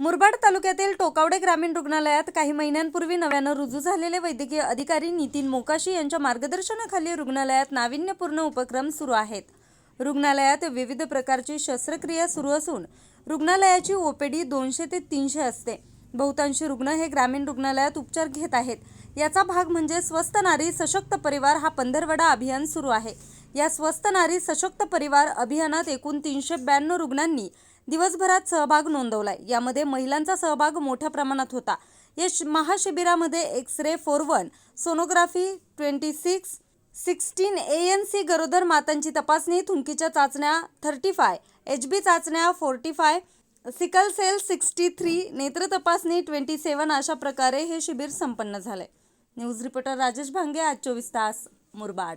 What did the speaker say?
मुरबाड तालुक्यातील टोकावडे ग्रामीण रुग्णालयात काही महिन्यांपूर्वी नव्यानं रुजू झालेले वैद्यकीय अधिकारी नितीन मोकाशी यांच्या मार्गदर्शनाखाली रुग्णालयात नाविन्यपूर्ण उपक्रम सुरू आहेत. रुग्णालयात विविध प्रकारची शस्त्रक्रिया सुरू असून रुग्णालयाची ओपीडी दोनशे ते तीनशे असते. बहुतांशी रुग्ण हे ग्रामीण रुग्णालयात उपचार घेत आहेत. याचा भाग म्हणजे स्वस्त नारी सशक्त परिवार हा पंधरवडा अभियान सुरू आहे. या स्वस्त नारी सशक्त परिवार अभियानात एकूण तीनशे ब्याण्णव रुग्णांनी दिवसभरात सहभाग नोंदवलाय. यामध्ये महिलांचा सहभाग मोठ्या प्रमाणात होता. या महाशिबिरामध्ये X ray four one sonography twenty six sixteen A N C गरोदर मातांची तपासणी थुंकीच्या चाचण्या थर्टी फाय एच बी चाचण्या forty five sickle cell sixty three नेत्र तपासणी ट्वेंटी सेवन अशा प्रकारे हे शिबिर संपन्न झाले न्यूज रिपोर्टर राजेश भांगे आज चोवीस तास मुरबाड.